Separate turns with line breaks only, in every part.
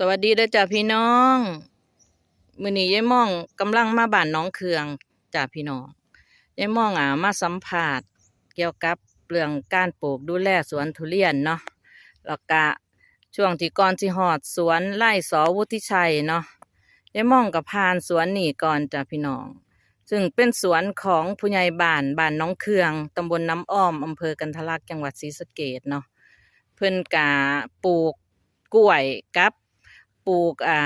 สวัสดีเด้อจ้าพี่น้องมื้อนี้ยายม่องกำลังมาบ้านน้องเคืองจ้าพี่น้องยายม่องอะมาสัมภาษณ์เกี่ยวกับเรื่องการปลูกดูแลสวนทุเรียนเนาะแล้วก็ช่วงที่ก่อนสิฮอดสวนไร่สอวุฒิชัยเนาะยายม่องก็ผ่านสวนนี่ก่อนจ้าพี่น้อง ซึ่งเป็นสวนของผู้ใหญ่บ้านบ้านน้องเคืองตำบลน้ำอ้อมอำเภอกันทะลักจังหวัดศรีสะเกษเนาะเพิ่นกะปลูกกล้วยกับ ปลูกอ่า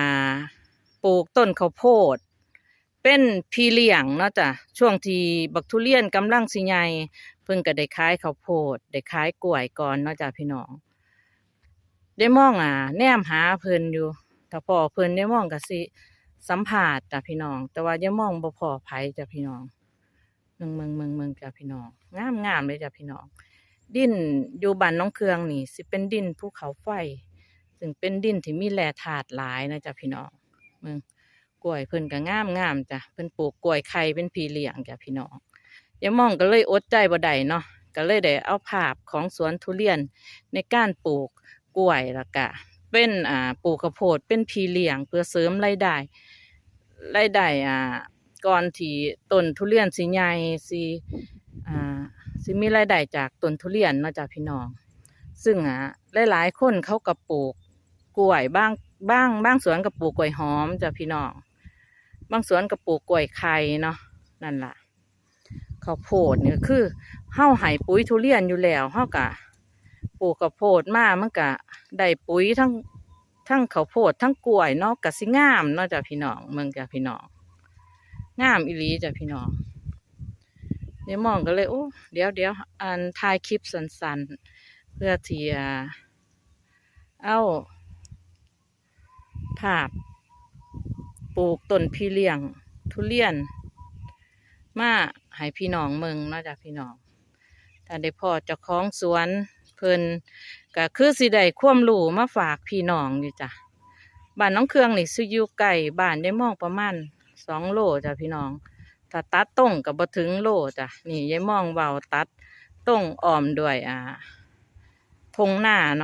ปลูกต้นข้าวโพด เป็นพี่เลี้ยงเนาะจ้ะช่วงที่บักทุเรียนกำลังสิใหญ่เพิ่นก็ได้ขายข้าวโพดได้ขายกล้วยก่อนเนาะจ้ะพี่น้อง ได้มองอ่า แนมหาเพิ่นอยู่ถ้าพอเพิ่นได้มองก็สิสัมภาษณ์จ้ะพี่น้อง แต่ว่ายังมองบ่พอไผจ้ะพี่น้องเมืองเมืองเมืองเมืองจ้ะพี่น้องงามงามเลยจ้ะพี่น้อง ดินอยู่บ้านน้องเครืองนี่สิเป็นดินภูเขาไฟ ซึ่งเป็นดินที่มีแร่ธาตุหลายนะจ๊ะพี่น้องมืองกล้วยเพิ่นก็งามงามจ้ะเพิ่นปลูกกล้วยไข่เป็นพีเหลียงจ้ะพี่น้องยามองก็เลยอดใจบ่ได้เนาะก็เลยได้เอาภาพของสวนทุเรียนในการปลูกกล้วยล้วก็เป็นอ่าปลูกข้าวโพดเป็นพีเหลียงเพื่อเสริมรายได้รายได้อ่าก่อนที่ต้นทุเรียนสิใหญ่สิอ่าสิมีรายได้จากต้นทุเรียนเนาะจ้ะพี่น้อง ซึ่งอะหลายๆคนเขาก็ปลูก กล้วยบ้างบ้างบ้างสวนก็ปลูกกล้วยหอมจ้ะพี่น้องบางสวนก็ปลูกกล้วยไข่เนาะนั่นล่ะข้าวโพดเนี่ยคือเฮาให้ปุ๋ยทุเรียนอยู่แล้วเฮาก็ปลูกข้าวโพดมามันก็ได้ปุ๋ยทั้งทั้งข้าวโพดทั้งกล้วยเนาะก็สิงามเนาะจ้ะพี่น้องเมืองจ้ะพี่น้องงามอีหลีจ้ะพี่น้องเดี๋ยวมองก็เลยโอ้เดี๋ยวเดี๋ยวอันถ่ายคลิปสั้นๆ เพื่อที่จะเอา ภาพ ปลูกต้นพี่เลี้ยง ทุเรียน มาให้พี่น้องเมืองนาะจ้ะพี่น้องถ้าได้พ่อเจ้าของสวนเพิ่นก็คือสิได้ความรู้มาฝากพี่น้องอยู่จ้ะบ้านน้องเครื่องนี่สิอยู่ไก่บ้านได้มองประมาณสองโลจ้ะพี่น้องถ้าตัดต้งกับบ่ถึงโลจ้ะนี่ยายมองเบาตัดต้งอ้อมด้วยอ่าทงหน้าเนาะ